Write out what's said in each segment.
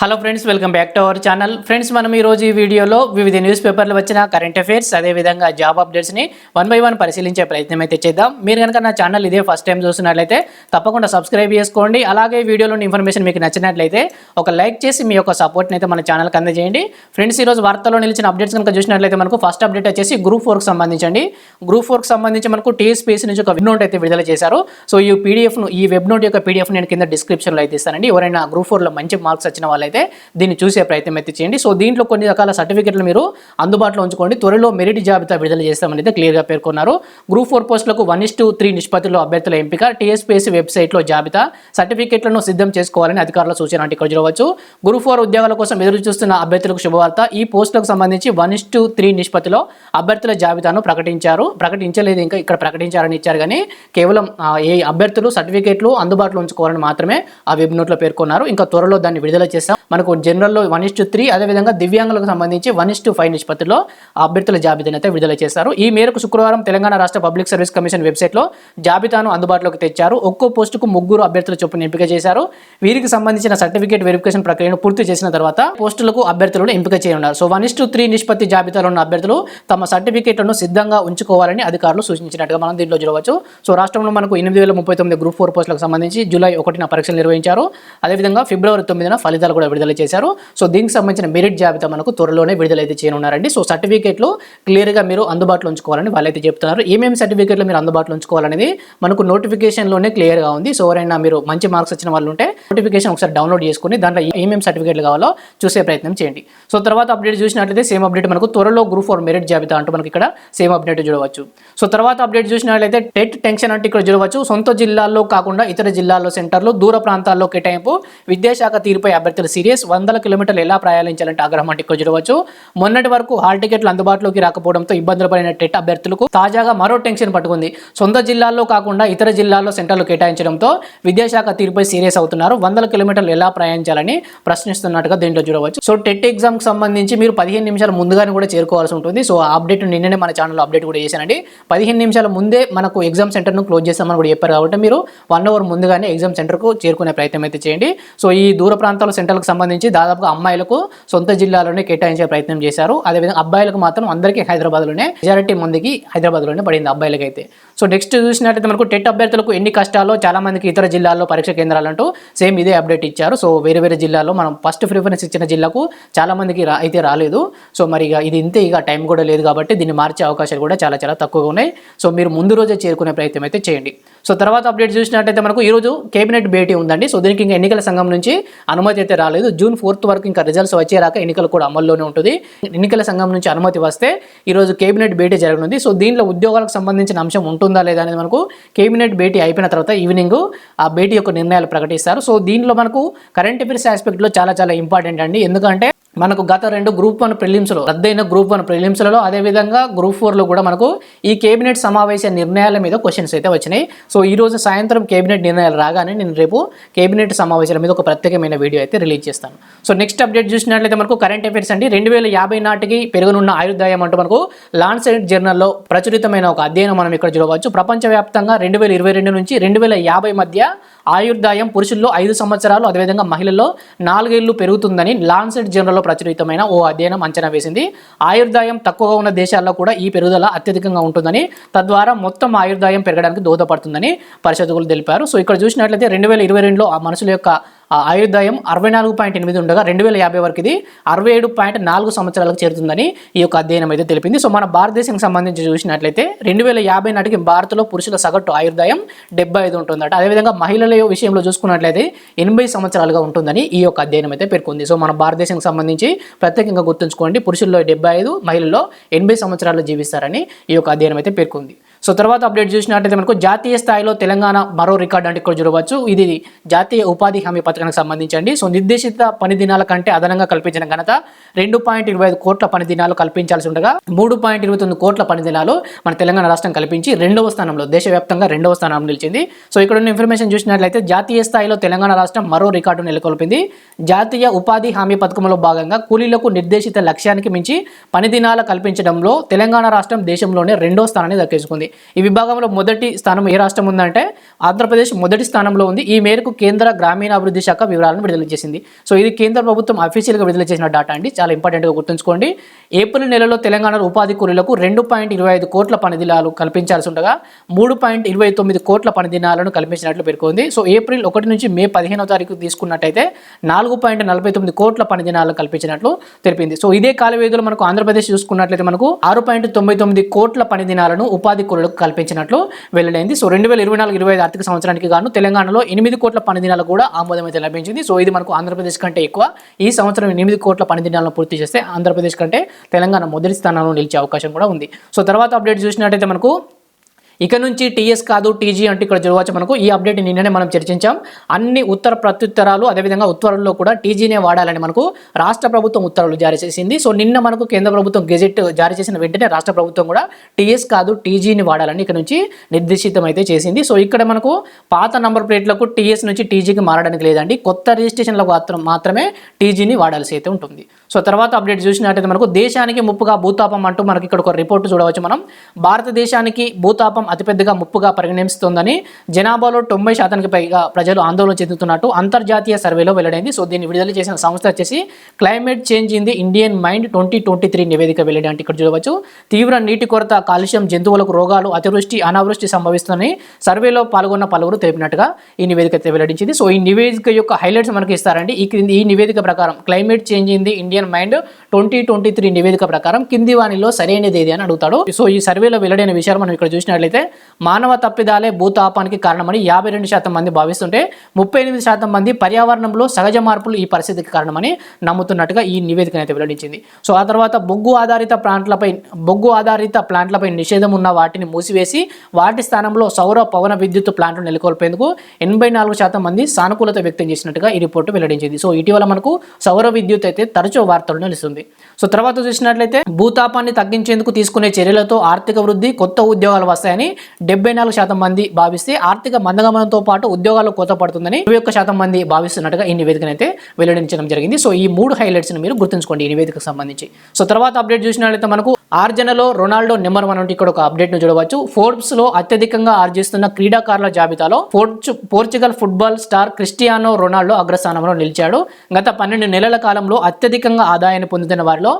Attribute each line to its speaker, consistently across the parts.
Speaker 1: Hello friends welcome back to our channel friends మనం ఈ రోజు ఈ వీడియోలో వివిధ న్యూస్ పేపర్లు వచ్చిన కరెంట్ అఫైర్స్ అదేవిధంగా జాబ్ అప్డేట్స్ని వన్ బై వన్ పరిశీలించే ప్రయత్నం అయితే చేద్దాం. మీరు కనుక నా ఛానల్ ఇదే ఫస్ట్ టైం చూస్తున్నట్లయితే తప్పకుండా సబ్స్క్రైబ్ చేసుకోండి. అలాగే వీడియోలోని ఇన్ఫర్మేషన్ మీకు నచ్చినట్లయితే ఒక లైక్ చేసి మీ యొక్క సపోర్ట్ని అయితే మన ఛానల్కి అందజేయండి. ఫ్రెండ్స్ ఈరోజు వార్తల్లో నిలిచిన అప్డేట్స్ కనుక చూసినట్లయితే మనకు ఫస్ట్ అప్డేట్ వచ్చేసి గ్రూప్ ఫోర్కి సంబంధించండి. గ్రూప్ ఫోర్కి సంబంధించి మనకు టీఎస్పీఎస్ నుంచి ఒక వెబ్ నోట్ అయితే విడుదల చేశారు. సో ఈ పీడిఎఫ్ను ఈ వెబ్ నోట్ యొక్క పీడిఎఫ్ నేను కింద డిస్క్రిప్షన్లో అయితే ఇస్తానండి. ఎవరైనా గ్రూప్ ఫోర్లో మంచి మార్క్స్ వచ్చిన అయితే దీన్ని చూసే ప్రయత్నం అయితే చేయండి. సో దీంట్లో కొన్ని రకాల సర్టిఫికెట్లు మీరు అందుబాటులో ఉంచుకోండి. త్వరలో మెరిట్ జాబితా విడుదల చేస్తామని అయితే క్లియర్గా పేర్కొన్నారు. గ్రూప్ ఫోర్ పోస్టులకు వన్ ఇస్ త్రీ నిష్పత్తిలో అభ్యర్థుల ఎంపిక టీఎస్పీఎస్సీ వెబ్సైట్లో జాబితా సర్టిఫికెట్లను సిద్ధం చేసుకోవాలని అధికారుల సూచన అంటే ఇక్కడ చూడవచ్చు. గ్రూప్ ఫోర్ ఉద్యోగాల కోసం ఎదురు చూస్తున్న అభ్యర్థులకు శుభవార్త. ఈ పోస్టులకు సంబంధించి వన్ ఇస్ త్రీ నిష్పత్తిలో అభ్యర్థుల జాబితాను ప్రకటించారు. ప్రకటించలేదు ఇంకా ఇక్కడ ప్రకటించారని ఇచ్చారు. కానీ కేవలం ఏ అభ్యర్థులు సర్టిఫికేట్లు అందుబాటులో ఉంచుకోవాలని మాత్రమే ఆ వెబ్ నోట్లో పేర్కొన్నారు. ఇంకా త్వరలో దాన్ని విడుదల చేస్తాం. మనకు జనరల్లో వన్ ఇస్ టు త్రీ అదేవిధంగా దివ్యాంగులకు సంబంధించి వన్ ఇస్ టు ఫైవ్ నిష్పత్తిలో అభ్యర్థుల జాబితాను అయితే విడుదల చేశారు. ఈ మేరకు శుక్రవారం తెలంగాణ రాష్ట్ర పబ్లిక్ సర్వీస్ కమిషన్ వెబ్సైట్లో జాబితాను అందుబాటులోకి తెచ్చారు. ఒక్కో పోస్టుకు ముగ్గురు అభ్యర్థుల చొప్పున ఎంపిక చేశారు. వీరికి సంబంధించిన సర్టిఫికేట్ వెరిఫికేషన్ ప్రక్రియను పూర్తి చేసిన తర్వాత పోస్టులకు అభ్యర్థులను ఎంపిక చేయనున్నారు. So one is two three నిష్పత్తి జాబితాలో ఉన్న అభ్యర్థులు తమ సర్టిఫికేట్లను సిద్ధంగా ఉంచుకోవాలని అధికారులు సూచించినట్టుగా మనం దీంట్లో చూడవచ్చు. సో రాష్ట్రంలో మనకు ఎనిమిది వేల ముప్పై తొమ్మిది గ్రూప్ ఫోర్ పోస్టులకు సంబంధించి జూలై ఒకటిన పరీక్షలు నిర్వహించారు. అదేవిధంగా ఫిబ్రవరి తొమ్మిదిన ఫలితాలు కూడా విడుదల చేశారు. సో దీనికి సంబంధించిన మెరిట్ జాబితా మనకు త్వరలోనే విడుదలైతే చేయనున్నారండి. సో సర్టిఫికేట్లు క్లియర్గా మీరు అందుబాటులో ఉంచుకోవాలని వాళ్ళైతే చెప్తున్నారు. ఏమేమి సర్టిఫికేట్లు మీరు అందుబాటులో ఉంచుకోవాలనేది మనకు నోటిఫికేషన్లోనే క్లియర్గా ఉంది. సో ఎవరైనా మీరు మంచి మార్క్స్ వచ్చిన వాళ్ళు ఉంటే నోటిఫికేషన్ ఒకసారి డౌన్లోడ్ చేసుకుని దాంట్లో ఏమేమి సర్టిఫికేట్లు కావాలో చూసే ప్రయత్నం చేయండి. సో తర్వాత అప్డేట్ చూసినట్లయితే సేమ్ అప్డేట్ మనకు త్వరలో గ్రూప్ ఫోర్ మెరిట్ జాబితా అంటూ మనకి ఇక్కడ సేమ్ అప్డేట్ చూడవచ్చు. సో తర్వాత అప్డేట్ చూసినట్లయితే టెట్ టెన్షన్ అంటే ఇక్కడ చూడవచ్చు. సొంత జిల్లాల్లో కాకుండా ఇతర జిల్లాల్లో సెంటర్లు దూర ప్రాంతాల్లో కేటాయింపు విద్యాశాఖ తీరుపై అభ్యర్థులు సీరియస్ వందల కిలోమీటర్లు ఎలా ప్రయాణించాలంటే ఆగ్రహం అంటే చూడవచ్చు. మొన్నటి వరకు హాల్ టికెట్లు అందుబాటులోకి రాకపోవడంతో ఇబ్బందులు పడిన టెట్ అభ్యర్థులకు తాజాగా మరో టెన్షన్ పట్టుకుంది. సొంత జిల్లాల్లో కాకుండా ఇతర జిల్లాల్లో సెంటర్లు కేటాయించడంతో విద్యాశాఖ తీరుపై సీరియస్ అవుతున్నారు. వందల కిలోమీటర్లు ఎలా ప్రయాణించాలని ప్రశ్నిస్తున్నట్టుగా దీంట్లో చూడవచ్చు. సో టెట్ ఎగ్జామ్కి సంబంధించి మీరు పదిహేను నిమిషాల ముందుగానే కూడా చేరుకోవాల్సి ఉంటుంది. సో ఆ అప్డేట్ నిన్ననే మన ఛానల్లో అప్డేట్ కూడా చేశానండి. పదిహేను నిమిషాల ముందే మనకు ఎగ్జామ్ సెంటర్ను క్లోజ్ చేస్తామని కూడా చెప్పారు కాబట్టి మీరు వన్ అవర్ ముందుగానే ఎగ్జామ్ సెంటర్కు చేరుకునే ప్రయత్నం అయితే చేయండి. సో ఈ దూర ప్రాంతాల సెంటర్లకు సంబంధించి దాదాపుగా అమ్మాయిలకు సొంత జిల్లాలోనే కేటాయించే ప్రయత్నం చేశారు. అదేవిధంగా అబ్బాయిలకు మాత్రం అందరికీ హైదరాబాద్లోనే మెజారిటీ మందికి హైదరాబాద్లోనే పడింది అబ్బాయిలకైతే. సో నెక్స్ట్ చూసినట్టయితే మనకు టెట్ అభ్యర్థులకు ఎన్ని కష్టాలు చాలా మందికి ఇతర జిల్లాల్లో పరీక్ష కేంద్రాలంటూ సేమ్ ఇదే అప్డేట్ ఇచ్చారు. సో వేరే వేరే జిల్లాల్లో మనం ఫస్ట్ ప్రిఫరెన్స్ ఇచ్చిన జిల్లాకు చాలా మందికి రా అయితే రాలేదు. సో మరి ఇక ఇది ఇంతే ఇక టైం కూడా లేదు కాబట్టి దీన్ని మార్చే అవకాశాలు కూడా చాలా చాలా తక్కువగా ఉన్నాయి. సో మీరు ముందు రోజే చేరుకునే ప్రయత్నం అయితే చేయండి. సో తర్వాత అప్డేట్ చూసినట్టయితే మనకు ఈరోజు కేబినెట్ భేటీ ఉందండి. సో దీనికి ఇంకా ఎన్నికల సంఘం నుంచి అనుమతి అయితే రాలేదు. జూన్ ఫోర్త్ వరకు ఇంకా రిజల్ట్స్ వచ్చేరాక ఎన్నికలు కూడా అమల్లోనే ఉంటుంది. ఎన్నికల సంఘం నుంచి అనుమతి వస్తే ఈరోజు కేబినెట్ భేటీ జరగనుంది. సో దీనిలో ఉద్యోగాలకు సంబంధించిన అంశం ఉంటుందా లేదా అనేది మనకు కేబినెట్ భేటీ అయిపోయిన తర్వాత ఈవినింగ్ ఆ భేటీ యొక్క నిర్ణయాలు ప్రకటిస్తారు. సో దీనిలో మనకు కరెంట్ అఫేర్స్ ఆస్పెక్ట్లో చాలా చాలా ఇంపార్టెంట్ అండి. ఎందుకంటే మనకు గత రెండు గ్రూప్ వన్ ప్రిలిమ్స్లో రద్దయిన గ్రూప్ వన్ ప్రిలిమ్స్లలో అదేవిధంగా గ్రూప్ ఫోర్లో కూడా మనకు ఈ కేబినెట్ సమావేశ నిర్ణయాల మీద క్వశ్చన్స్ అయితే వచ్చినాయి. సో ఈ రోజు సాయంత్రం కేబినెట్ నిర్ణయాలు రాగానే నేను రేపు కేబినెట్ సమావేశాల మీద ఒక ప్రత్యేకమైన వీడియో అయితే రిలీజ్ చేస్తాను. సో నెక్స్ట్ అప్డేట్ చూసినట్లయితే మనకు కరెంట్ అఫైర్స్ అండి. రెండు వేల యాభై నాటికి పెరుగునున్న ఆయుర్దాయం అంటూ మనకు లాన్సెట్ జర్నల్లో ప్రచురితమైన ఒక అధ్యయనం మనం ఇక్కడ చూడవచ్చు. ప్రపంచవ్యాప్తంగా రెండు వేల ఇరవై రెండు నుంచి రెండు వేల యాభై మధ్య ఆయుర్దాయం పురుషుల్లో ఐదు సంవత్సరాలు అదేవిధంగా మహిళల్లో నాలుగేళ్ళు పెరుగుతుందని లాన్సెట్ జర్నల్లో ప్రచురితమైన ఓ అధ్యయనం అంచనా వేసింది. ఆయుర్దాయం తక్కువగా ఉన్న దేశాల్లో కూడా ఈ పెరుగుదల అత్యధికంగా ఉంటుందని తద్వారా మొత్తం ఆయుర్దాయం పెరగడానికి దోహదపడుతుందని పరిశోధకులు తెలిపారు. సో ఇక్కడ చూసినట్లయితే రెండు వేల ఇరవై రెండులో ఆ మనుషుల యొక్క ఆయుర్దాయం అరవై నాలుగు పాయింట్ ఎనిమిది ఉండగా రెండు వేల యాభై వరకు ఇది అరవై ఏడు పాయింట్ నాలుగు సంవత్సరాలకు చేరుతుందని ఈ యొక్క అధ్యయనం అయితే తెలిపింది. సో మన భారతదేశానికి సంబంధించి చూసినట్లయితే రెండు వేల యాభై నాటికి భారత్లో పురుషుల సగటు ఆయుర్దాయం డెబ్బై ఐదు ఉంటుందట. అదేవిధంగా మహిళల విషయంలో చూసుకున్నట్లయితే ఎనభై సంవత్సరాలుగా ఉంటుందని ఈ యొక్క అధ్యయనం అయితే పేర్కొంది. సో మన భారతదేశానికి సంబంధించి ప్రత్యేకంగా గుర్తుంచుకోండి పురుషుల్లో డెబ్బై ఐదు మహిళల్లో ఎనభై సంవత్సరాలు జీవిస్తారని ఈ యొక్క అధ్యయనం అయితే పేర్కొంది. సో తర్వాత అప్డేట్ చూసినట్టయితే మనకు జాతీయ స్థాయిలో తెలంగాణ మరో రికార్డు అంటే ఇక్కడ చూడవచ్చు. ఇది జాతీయ ఉపాధి హామీ పథకానికి సంబంధించండి. సో నిర్దేశిత పని దినాల కంటే అదనంగా కల్పించిన ఘనత రెండు పాయింట్ ఇరవై ఐదు కోట్ల పని దినాలు కల్పించాల్సి ఉండగా మూడు పాయింట్ ఇరవై తొమ్మిది కోట్ల పని దినాలు మన తెలంగాణ రాష్ట్రం కల్పించి రెండవ స్థానంలో దేశవ్యాప్తంగా రెండవ స్థానం నిలిచింది. సో ఇక్కడ ఉన్న ఇన్ఫర్మేషన్ చూసినట్లయితే జాతీయ స్థాయిలో తెలంగాణ రాష్ట్రం మరో రికార్డు నెలకొల్పింది. జాతీయ ఉపాధి హామీ పథకంలో భాగంగా కూలీలకు నిర్దేశిత లక్ష్యానికి మించి పని దినాల కల్పించడంలో తెలంగాణ రాష్ట్రం దేశంలోనే రెండో స్థానాన్ని దక్కించుకుంది. ఈ విభాగంలో మొదటి స్థానం ఏ రాష్ట్రం ఉందంటే ఆంధ్రప్రదేశ్ మొదటి స్థానంలో ఉంది. ఈ మేరకు కేంద్ర గ్రామీణాభివృద్ధి శాఖ వివరాలను విడుదల చేసింది. సో ఇది కేంద్ర ప్రభుత్వం అఫీషియల్గా విడుదల చేసిన డాటా అండి. చాలా ఇంపార్టెంట్గా గుర్తుంచుకోండి. ఏప్రిల్ నెలలో తెలంగాణలో ఉపాధి కూలీలకు రెండు పాయింట్ ఇరవై ఐదు కోట్ల పని దినాలు కల్పించాల్సి ఉండగా మూడు పాయింట్ ఇరవై తొమ్మిది కోట్ల పని దినాలను కల్పించినట్లు పేర్కొంది. సో ఏప్రిల్ ఒకటి నుంచి మే పదిహేనో తారీఖు తీసుకున్నట్టయితే నాలుగు పాయింట్ నలభై తొమ్మిది కోట్ల పని దినాలను కల్పించినట్లు తెలిపింది. సో ఇదే కాల వ్యవధిలో మనకు ఆంధ్రప్రదేశ్ చూసుకున్నట్లయితే మనకు ఆరు పాయింట్ తొంభై తొమ్మిది కోట్ల పని దినాలను ఉపాధి కూలీలకు కల్పించినట్లు వెల్లడైంది. సో రెండు వేల ఇరవై నాలుగు ఇరవై ఐదు ఆర్థిక సంవత్సరానికి గాను తెలంగాణలో ఎనిమిది కోట్ల పని దినాలు కూడా ఆమోదం అయితే లభించింది. సో ఇది మనకు ఆంధ్రప్రదేశ్ కంటే ఎక్కువ. ఈ సంవత్సరం ఎనిమిది కోట్ల పని దినాలను పూర్తి చేస్తే ఆంధ్రప్రదేశ్ కంటే తెలంగాణ మొదటి స్థానంలో నిలిచే అవకాశం కూడా ఉంది. సో తర్వాత అప్డేట్ చూసినట్టయితే మనకు ఇక నుంచి టీఎస్ కాదు టీజీ అంటే ఇక్కడ చూడవచ్చు మనకు. ఈ అప్డేట్ నిన్ననే మనం చర్చించాం. అన్ని ఉత్తర ప్రత్యుత్తరాలు అదేవిధంగా ఉత్తర్వుల్లో కూడా టీజీనే వాడాలని మనకు రాష్ట్ర ప్రభుత్వం ఉత్తర్వులు జారీ చేసింది. సో నిన్న మనకు కేంద్ర ప్రభుత్వం గెజెట్ జారీ చేసిన వెంటనే రాష్ట్ర ప్రభుత్వం కూడా టీఎస్ కాదు టీజీని వాడాలని ఇక్కడ నుంచి నిర్దేశితం అయితే చేసింది. సో ఇక్కడ మనకు పాత నంబర్ ప్లేట్లకు టీఎస్ నుంచి టీజీకి మారడానికి లేదండి. కొత్త రిజిస్ట్రేషన్లకు మాత్రం మాత్రమే టీజీని వాడాల్సి అయితే ఉంటుంది. సో తర్వాత అప్డేట్ చూసినట్టయితే మనకు దేశానికి ముప్పుగా భూతాపం అంటూ మనకి ఇక్కడ ఒక రిపోర్ట్ చూడవచ్చు మనం. భారతదేశానికి భూతాపం అతిపెద్దగా ముప్పుగా పరిగణిస్తోందని జనాభాలో తొంభై శాతానికి పైగా ప్రజలు ఆందోళన చెందుతున్నట్టు అంతర్జాతీయ సర్వేలో వెల్లడైంది. సో దీన్ని విడుదల చేసిన సంస్థ వచ్చేసి climate change in the Indian mind twenty twenty three నివేదిక వెల్లడి అంటే ఇక్కడ చూడవచ్చు. తీవ్ర నీటి కొరత కాలుష్యం జంతువులకు రోగాలు అతివృష్టి అనావృష్టి సంభవిస్తుందని సర్వేలో పాల్గొన్న పలువురు తెలిపినట్టుగా ఈ నివేదిక అయితే వెల్లడించింది. సో ఈ నివేదిక యొక్క హైలైట్స్ మనకి ఇస్తారండి. ఈ క్రింది ఈ నివేదిక ప్రకారం climate change in the Indian mind twenty twenty three నివేదిక ప్రకారం కింది వానిలో సరైనది ఏది అని అడుగుతాడు. సో ఈ సర్వేలో వెల్లడైన విషయాలు మనం ఇక్కడ చూసినట్లయితే మానవ తప్పిదాలే భూతాపానికి కారణమని యాభై రెండు శాతం మంది భావిస్తుంటే ముప్పై ఎనిమిది శాతం మంది పర్యావరణంలో సహజ మార్పులు ఈ పరిస్థితికి కారణమని నమ్ముతున్నట్టుగా ఈ నివేదిక అయితే వెల్లడించింది. సో ఆ తర్వాత బొగ్గు ఆధారిత ప్లాంట్లపై బొగ్గు ఆధారిత ప్లాంట్లపై నిషేధం ఉన్న వాటిని మూసివేసి వాటి స్థానంలో సౌర పవన విద్యుత్ ప్లాంట్లు నెలకొల్పేందుకు ఎనభై నాలుగు శాతం మంది సానుకూలత వ్యక్తం చేసినట్టుగా ఈ రిపోర్టు వెల్లడించింది. సో ఇటీవల మనకు సౌర విద్యుత్ అయితే తరచూ వార్తలు నిలుస్తుంది. సో తర్వాత చూసినట్లయితే భూతాపాన్ని తగ్గించేందుకు తీసుకునే చర్యలతో ఆర్థిక వృద్ధి కొత్త ఉద్యోగాలు వస్తాయని డెబ్బై నాలుగు శాతం మంది భావిస్తే ఆర్థిక మందగమనంతో పాటు ఉద్యోగాలు కోత పడుతుందని ఇరవై ఒక్క శాతం మంది భావిస్తున్నట్టుగా ఈ నివేదికను అయితే వెల్లడించడం జరిగింది. సో ఈ మూడు హైలైట్స్ మీరు గుర్తుంచుకోండి ఈ నివేదికకు సంబంధించి. సో తర్వాత అప్డేట్ చూసినట్లయితే మనకు ఆర్జనలో రొనాల్డో నెంబర్ వన్ అంటే ఇక్కడ ఒక అప్డేట్ను చూడవచ్చు. ఫోర్బ్స్లో అత్యధికంగా ఆర్జిస్తున్న క్రీడాకారుల జాబితాలో Portugal football star Cristiano Ronaldo అగ్రస్థానంలో నిలిచాడు. గత పన్నెండు నెలల కాలంలో అత్యధికంగా ఆదాయాన్ని పొందుతున్న వారిలో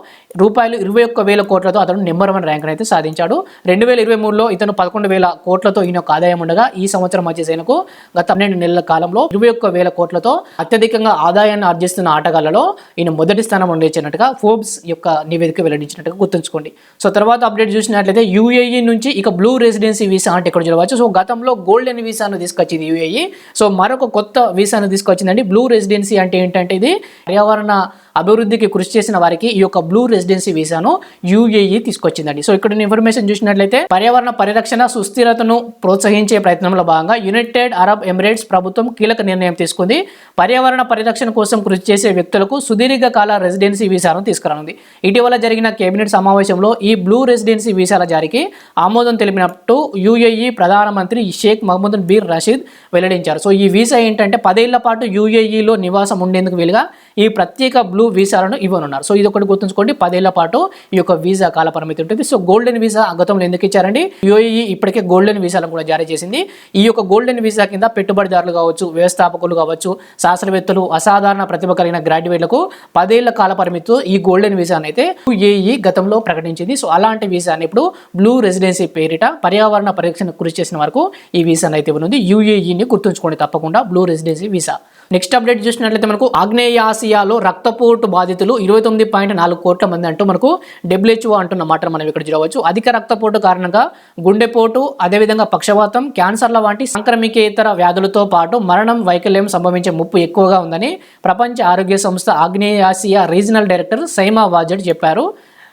Speaker 1: రూపాయలు ఇరవై ఒక్క వేల కోట్లతో అతను నెంబర్ వన్ ర్యాంక్ అయితే సాధించాడు. రెండు వేల ఇరవై మూడులో ఇతను పదకొండు వేల కోట్లతో ఈయన ఆదాయం ఉండగా ఈ సంవత్సరం వచ్చేసేనకు గత పన్నెండు నెలల కాలంలో ఇరవై ఒక్క వేల కోట్లతో అత్యధికంగా ఆదాయాన్ని ఆర్జిస్తున్న ఆటగాళ్ళలో ఈయన మొదటి స్థానం ఉండేచ్చినట్టుగా ఫోర్బ్స్ యొక్క నివేదిక వెల్లడించినట్టుగా గుర్తుంచుకోండి. సో తర్వాత అప్డేట్ చూసినట్లయితే యూఏఈ నుంచి ఇక బ్లూ రెసిడెన్సీ వీసా అంటే ఇక్కడ చూడవచ్చు. సో గతంలో గోల్డెన్ వీసాను తీసుకొచ్చింది యూఏఈ. సో మరొక కొత్త వీసాను తీసుకొచ్చిందండి. బ్లూ రెసిడెన్సీ అంటే ఏంటంటే ఇది పర్యావరణ అభివృద్ధికి కృషి చేసిన వారికి ఈ యొక్క బ్లూ రెసిడెన్సీ వీసాను యూఏఈ తీసుకొచ్చిందండి. సో ఇక్కడ ఇన్ఫర్మేషన్ చూసినట్లయితే పర్యావరణ పరిరక్షణ సుస్థిరతను ప్రోత్సహించే ప్రయత్నంలో భాగంగా యునైటెడ్ అరబ్ ఎమిరేట్స్ ప్రభుత్వం కీలక నిర్ణయం తీసుకుంది. పర్యావరణ పరిరక్షణ కోసం కృషి చేసే వ్యక్తులకు సుదీర్ఘ కాల రెసిడెన్సీ వీసాను తీసుకురానుంది. ఇటీవల జరిగిన కేబినెట్ సమావేశంలో ఈ బ్లూ రెసిడెన్సీ వీసాల జారీకి ఆమోదం తెలిపినట్టు యుఏఈ ప్రధానమంత్రి షేక్ మహమ్మద్ బీర్ రషీద్ వెల్లడించారు. సో ఈ వీసా ఏంటంటే పదేళ్ళ పాటు యుఏఈలో నివాసం ఉండేందుకు వీలుగా ఈ ప్రత్యేక బ్లూ వీసాలను ఇవ్వనున్నారు. సో ఇది ఒకటి గుర్తుంచుకోండి. పదేళ్ళ పాటు ఈ యొక్క వీసా కాల పరిమితి ఉంటుంది. సో గోల్డెన్ వీసా గతంలో ఎందుకు ఇచ్చారండి? యుఏఈ ఇప్పటికే గోల్డెన్ వీసాలను కూడా జారీ చేసింది. ఈ యొక్క గోల్డెన్ వీసా కింద పెట్టుబడిదారులు కావచ్చు వ్యవస్థాపకులు కావచ్చు శాస్త్రవేత్తలు అసాధారణ ప్రతిభ కలిగిన గ్రాడ్యుయేట్లకు పదేళ్ళ కాల పరిమితితో ఈ గోల్డెన్ వీసాను అయితే యుఏఈ గతంలో ప్రకటించింది. సో అలాంటి వీసాని ఇప్పుడు బ్లూ రెసిడెన్సీ పేరిట పర్యావరణ పరీక్షను కృషి చేసిన వరకు ఈ వీసాను అయితే ఉంది యూఏఈని గుర్తుంచుకోండి తప్పకుండా. Blue residency visa next update చూసినట్లయితే మనకు ఆగ్నేయాసియాలో రక్తపోటు బాధితులు ఇరవై తొమ్మిది పాయింట్ నాలుగు కోట్ల మంది అంటూ మనకు డబ్ల్యూహెచ్ఓ అంటున్న మాట మనం ఇక్కడ చూడవచ్చు. అధిక రక్తపోటు కారణంగా గుండెపోటు అదేవిధంగా పక్షవాతం క్యాన్సర్ల వంటి సాంక్రమికేతర వ్యాధులతో పాటు మరణం వైకల్యం సంభవించే ముప్పు ఎక్కువగా ఉందని ప్రపంచ ఆరోగ్య సంస్థ ఆగ్నేయాసియా రీజనల్ డైరెక్టర్ సైమా వాజడ్ చెప్పారు.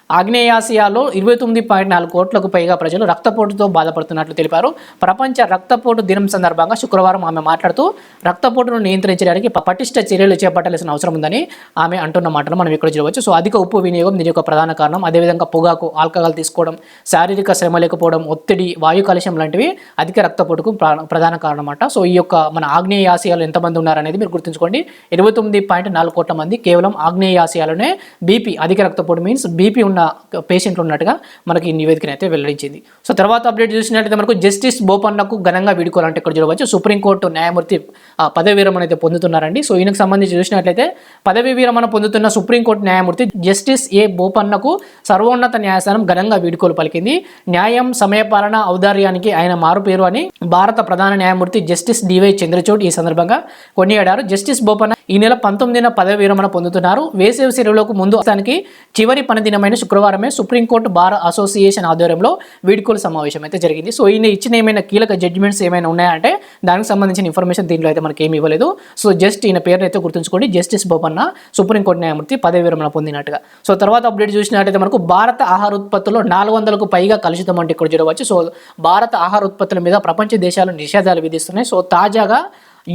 Speaker 1: ఆగ్నేయాసియాలో ఇరవై తొమ్మిది పాయింట్ నాలుగు కోట్లకు పైగా ప్రజలు రక్తపోటుతో బాధపడుతున్నట్లు తెలిపారు. ప్రపంచ రక్తపోటు దినం సందర్భంగా శుక్రవారం ఆమె మాట్లాడుతూ రక్తపోటును నియంత్రించడానికి పటిష్ట చర్యలు చేపట్టాల్సిన అవసరం ఉందని ఆమె అంటున్న మాటను మనం ఇక్కడ చూడవచ్చు. సో అధిక ఉప్పు వినియోగం దీని యొక్క ప్రధాన కారణం. అదేవిధంగా పొగాకు ఆల్కహాల్ తీసుకోవడం శారీరక శ్రమ లేకపోవడం ఒత్తిడి వాయు కాలుష్యం లాంటివి అధిక రక్తపోటుకు ప్రధాన కారణం అన్నమాట సో ఈ యొక్క మన ఆగ్నేయాసియాలో ఎంతమంది ఉన్నారనేది మీరు గుర్తుంచుకోండి. ఇరవై తొమ్మిది పాయింట్ నాలుగు కోట్ల మంది కేవలం ఆగ్నేయాసియాలోనే బీపీ అధిక రక్తపోటు మీన్స్ బీపీ ఉన్న ఉన్న పేషెంట్లు ఉన్నట్టుగా మనకి ఈ నివేదికను అయితే వెల్లడించింది. సో తర్వాత అప్డేట్ చూసినట్లయితే మనకు జస్టిస్ బోపన్నకు ఘనంగా వీడుకోవాలంటే ఇక్కడ చూడవచ్చు. సుప్రీంకోర్టు న్యాయమూర్తి ఆ, పదవి విరమణ అయితే పొందుతున్నారండి. సో ఈయనకు సంబంధించి చూసినట్లయితే పదవి విరమణ పొందుతున్న సుప్రీంకోర్టు న్యాయమూర్తి జస్టిస్ ఏ బోపన్నకు సర్వోన్నత న్యాయస్థానం ఘనంగా వీడుకోలు పలికింది. న్యాయం సమయపాలన ఔదార్యానికి ఆయన మారుపేరు అని భారత ప్రధాన న్యాయమూర్తి జస్టిస్ డివై చంద్రచూడ్ ఈ సందర్భంగా కొనియాడారు. జస్టిస్ బోపన్న ఈ నెల పంతొమ్మిదిన పదవి విరమణ పొందుతున్నారు. వేసవి సెలవులకు ముందు అతనికి చివరి పని దినమైన శుక్రవారమే సుప్రీంకోర్టు బార్ అసోసియేషన్ ఆధ్వర్యంలో వీడ్కోలు సమావేశం అయితే జరిగింది. సో ఈయన ఇచ్చిన ఏమైనా కీలక జడ్జిమెంట్స్ ఏమైనా ఉన్నాయంటే దానికి సంబంధించిన ఇన్ఫర్మేషన్ దీంట్లో అయితే మనకి ఏమి ఇవ్వలేదు. సో జస్ట్ ఈయన పేరును అయితే గుర్తుంచుకోండి. జస్టిస్ బొపన్న సుప్రీంకోర్టు న్యాయమూర్తి పదవి విరమణ పొందినట్టుగా. సో తర్వాత అప్డేట్ చూసినట్టయితే మనకు భారత ఆహార ఉత్పత్తుల్లో నాలుగు వందలకు పైగా కలుషితం అంటే ఇక్కడ చూడవచ్చు సో భారత ఆహార ఉత్పత్తుల మీద ప్రపంచ దేశాలు నిషేధాలు విధిస్తున్నాయి. సో తాజాగా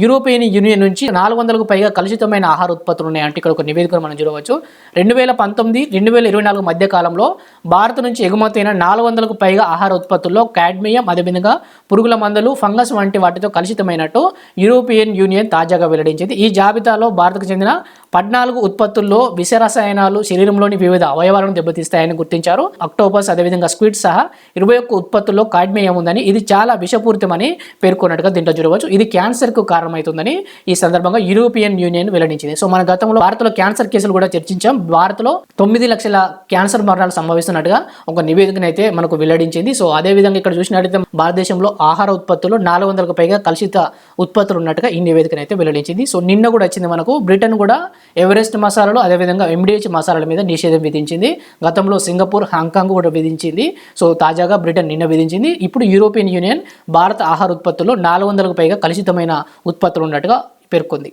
Speaker 1: యూరోపియన్ యూనియన్ నుంచి నాలుగు వందలకు పైగా కలుషితమైన ఆహార ఉత్పత్తులు ఉన్నాయంటే ఇక్కడ ఒక నివేదికను మనం చూడవచ్చు. రెండు వేల పంతొమ్మిది రెండు వేల ఇరవై నాలుగు మధ్య కాలంలో భారత్ నుంచి ఎగుమతైన నాలుగు వందలకు పైగా ఆహార ఉత్పత్తుల్లో కాడ్మియం అదేవిధంగా పురుగుల మందులు ఫంగస్ వంటి వాటితో కలుషితమైనట్టు యూరోపియన్ యూనియన్ తాజాగా వెల్లడించింది. ఈ జాబితాలో భారత్కు చెందిన పద్నాలుగు ఉత్పత్తుల్లో విష రసాయనాలు శరీరంలోని వివిధ అవయవాలను దెబ్బతీస్తాయని గుర్తించారు. అక్టోపస్ అదేవిధంగా స్క్విడ్ సహా ఇరవై ఒక్క ఉత్పత్తుల్లో కాడ్మియం ఉందని ఇది చాలా విషపూరితమని పేర్కొన్నట్టుగా దీంట్లో చూడవచ్చు. ఇది క్యాన్సర్కు కారణమవుతుందని ఈ సందర్భంగా యూరోపియన్ యూనియన్ వెల్లడించింది. సో మన గతంలో భారత్లో క్యాన్సర్ కేసులు కూడా చర్చించాం. భారత్లో తొమ్మిది లక్షల క్యాన్సర్ మరణాలు సంభవిస్తున్నట్టుగా ఒక నివేదికను అయితే మనకు వెల్లడించింది. సో అదే విధంగా ఇక్కడ చూసినట్లయితే భారతదేశంలో ఆహార ఉత్పత్తులు నాలుగు వందలకు పైగా కలుషిత ఉత్పత్తులు ఉన్నట్టుగా ఈ నివేదికను అయితే వెల్లడించింది. సో నిన్న కూడా వచ్చింది మనకు. బ్రిటన్ కూడా ఎవరెస్ట్ మసాలాలు అదేవిధంగా ఎండిహెచ్ మసాలాల మీద నిషేధం విధించింది. గతంలో సింగపూర్ హాంకాంగ్ కూడా విధించింది. సో తాజాగా బ్రిటన్ నిన్న విధించింది. ఇప్పుడు యూరోపియన్ యూనియన్ భారత ఆహార ఉత్పత్తుల్లో నాలుగు వందలకు పైగా కలుషితమైన ఉత్పత్తులు ఉన్నట్టుగా పేర్కొంది.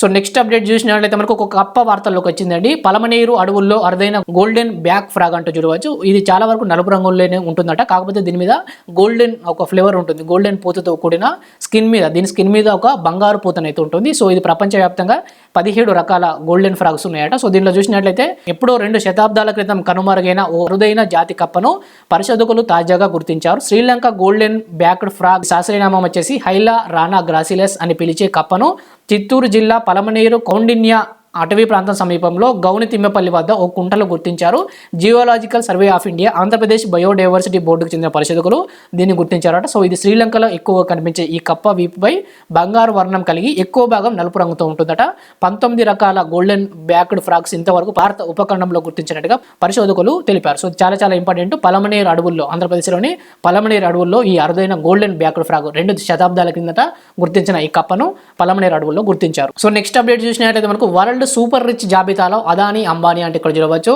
Speaker 1: సో నెక్స్ట్ అప్డేట్ చూసినట్లయితే మనకు ఒక కప్ప వార్తల్లోకి వచ్చిందండి. పలమనేరు అడవుల్లో అరుదైన గోల్డెన్ బ్యాక్ ఫ్రాగ్ అంటూ చూడవచ్చు. ఇది చాలా వరకు నలుపు రంగుల్లోనే ఉంటుందట. కాకపోతే దీని మీద గోల్డెన్ ఒక ఫ్లేవర్ ఉంటుంది. గోల్డెన్ పూతతో కూడిన స్కిన్ మీద దీని స్కిన్ మీద ఒక బంగారు పూతనైతే ఉంటుంది. సో ఇది ప్రపంచవ్యాప్తంగా పదిహేడు రకాల గోల్డెన్ ఫ్రాగ్స్ ఉన్నాయట. సో దీనిలో చూసినట్లయితే ఎప్పుడో రెండు శతాబ్దాల క్రితం కనుమరుగైన ఓ అరుదైన జాతి కప్పను పరిశోధకులు తాజాగా గుర్తించారు. శ్రీలంక గోల్డెన్ బ్యాక్డ్ ఫ్రాగ్ శాస్త్రీయనామం వచ్చేసి హైలా రానా గ్రాసిలెస్ అని పిలిచే కప్పను చిత్తూరు జిల్లా పలమనేరు కౌండిన్య అటవీ ప్రాంతం సమీపంలో గౌని తిమ్మపల్లి వద్ద ఓ కుంటలో గుర్తించారు. Geological survey of India Andhra Pradesh biodiversity బోర్డుకు చెందిన పరిశోధకులు దీన్ని గుర్తించారట. సో ఇది శ్రీలంకలో ఎక్కువగా కనిపించే ఈ కప్ప వీపుపై బంగారు వర్ణం కలిగి ఎక్కువ భాగం నలుపు రంగుతో ఉంటుందట. పంతొమ్మిది రకాల గోల్డెన్ బ్యాక్డ్ ఫ్రాక్స్ ఇంతవరకు భారత ఉపఖండంలో గుర్తించినట్టుగా పరిశోధకులు తెలిపారు. సో చాలా చాలా ఇంపార్టెంట్ పలమనేరు అడవుల్లో ఆంధ్రప్రదేశ్లోని పలమనేరు అడవుల్లో ఈ అరుదైన గోల్డెన్ బ్యాక్డ్ ఫ్రాగ్ రెండు శతాబ్దాల కిందట గుర్తించిన ఈ కప్పను పలమనేరు అడవుల్లో గుర్తించారు. సో నెక్స్ట్ అప్డేట్ చూసినట్లయితే మనకు వరల్డ్ సూపర్ రిచ్ జాబితాలో అదానీ అంబానీ అంటే ఇక్కడ చూడవచ్చు?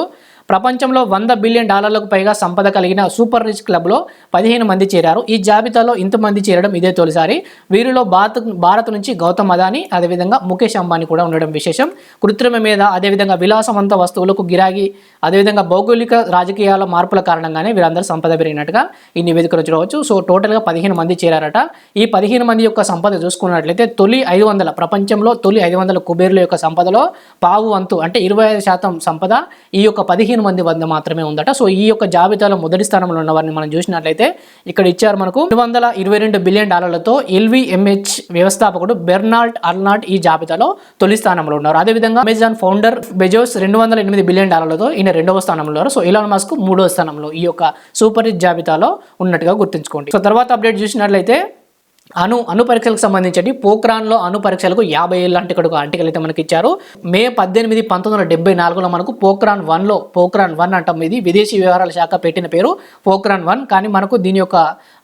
Speaker 1: ప్రపంచంలో వంద బిలియన్ డాలర్లకు పైగా సంపద కలిగిన సూపర్ రిచ్ క్లబ్లో పదిహేను మంది చేరారు. ఈ జాబితాలో ఇంతమంది చేరడం ఇదే తొలిసారి. వీరిలో భారత్ భారత్ నుంచి గౌతమ్ అదానీ అదేవిధంగా ముఖేష్ అంబానీ కూడా ఉండడం విశేషం. కృత్రిమ మీద అదేవిధంగా విలాసవంత వస్తువులకు గిరాకీ అదేవిధంగా భౌగోళిక రాజకీయాల మార్పుల కారణంగానే వీరందరూ సంపద పెరిగినట్టుగా ఈ నివేదికలో చూడవచ్చు సో టోటల్గా పదిహేను మంది చేరారట. ఈ పదిహేను మంది యొక్క సంపద చూసుకున్నట్లయితే తొలి ఐదు వందల ప్రపంచంలో తొలి ఐదు వందల కుబేర్ల యొక్క సంపదలో పావు వంతు అంటే ఇరవై ఐదు శాతం సంపద ఈ యొక్క పదిహేను మంది వద్ద మాత్రమే ఉందట. సో ఈ యొక్క జాబితాలో మొదటి స్థానంలో ఉన్న వారిని మనం చూసినట్లయితే ఇక్కడ ఇచ్చారు మనకు రెండు వందల ఇరవై రెండు బిలియన్ డాలర్లతో ఎల్విఎంహెచ్ వ్యవస్థాపకుడు బెర్నాల్డ్ అర్నాల్డ్ ఈ జాబితాలో తొలి స్థానంలో ఉన్నారు. అదేవిధంగా అమెజాన్ ఫౌండర్ బెజోస్ రెండు వందల ఎనిమిది బిలియన్ డాలర్లతో ఈయన రెండవ స్థానంలో ఉన్నారు. సో ఇలాన్ మాస్క్ మూడవ స్థానంలో ఈ యొక్క సూపర్ హిట్ జాబితాలో ఉన్నట్టుగా గుర్తుంచుకోండి. సో తర్వాత అప్డేట్ చూసినట్లయితే అణు అణు పరీక్షలకు సంబంధించి పోక్రాన్లో అణు పరీక్షలకు యాభై ఏళ్ళు లాంటి ఇక్కడ ఒక ఆర్టికల్ అయితే మనకి ఇచ్చారు. మే పద్దెనిమిది పంతొమ్మిది వందల డెబ్బై నాలుగులో మనకు పోక్రాన్ వన్లో పోక్రాన్ వన్ అంటాం ఇది విదేశీ వ్యవహారాల శాఖ పెట్టిన పేరు పోక్రాన్ వన్. కానీ మనకు దీని యొక్క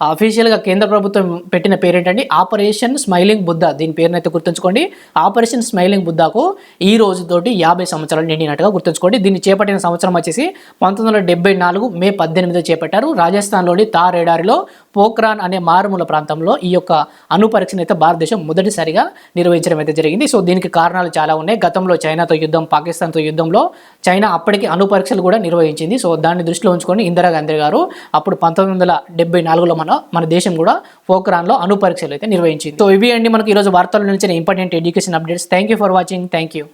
Speaker 1: అఫీషియల్గా కేంద్ర ప్రభుత్వం పెట్టిన పేరు ఏంటంటే ఆపరేషన్ స్మైలింగ్ బుద్ధ. దీని పేరునైతే గుర్తుంచుకోండి. ఆపరేషన్ స్మైలింగ్ బుద్ధకు ఈ రోజుతోటి యాభై సంవత్సరాలు నిండినట్టుగా గుర్తుంచుకోండి. దీన్ని చేపట్టిన సంవత్సరం వచ్చేసి పంతొమ్మిది వందల డెబ్బై నాలుగు మే పద్దెనిమిది చేపట్టారు. రాజస్థాన్లోని తార్ ఎడారిలో పోక్రాన్ అనే మారుమూల ప్రాంతంలో ఈ యొక్క అణు పరీక్షను అయితే భారతదేశం మొదటిసారిగా నిర్వహించడం అయితే జరిగింది. సో దీనికి కారణాలు చాలా ఉన్నాయి. గతంలో చైనాతో యుద్ధం పాకిస్తాన్తో యుద్ధంలో చైనా అప్పటికి అణు పరీక్షలు కూడా నిర్వహించింది. సో దాన్ని దృష్టిలో ఉంచుకొని ఇందిరాగాంధీ గారు అప్పుడు పంతొమ్మిది వందల డెబ్బై నాలుగులో మన మన దేశం కూడా పోక్రాన్లో అణు పరీక్షలు అయితే నిర్వహించింది. సో ఇవి అండి మనకి ఈరోజు వార్తల నుంచి important education updates. Thank you for watching. Thank you.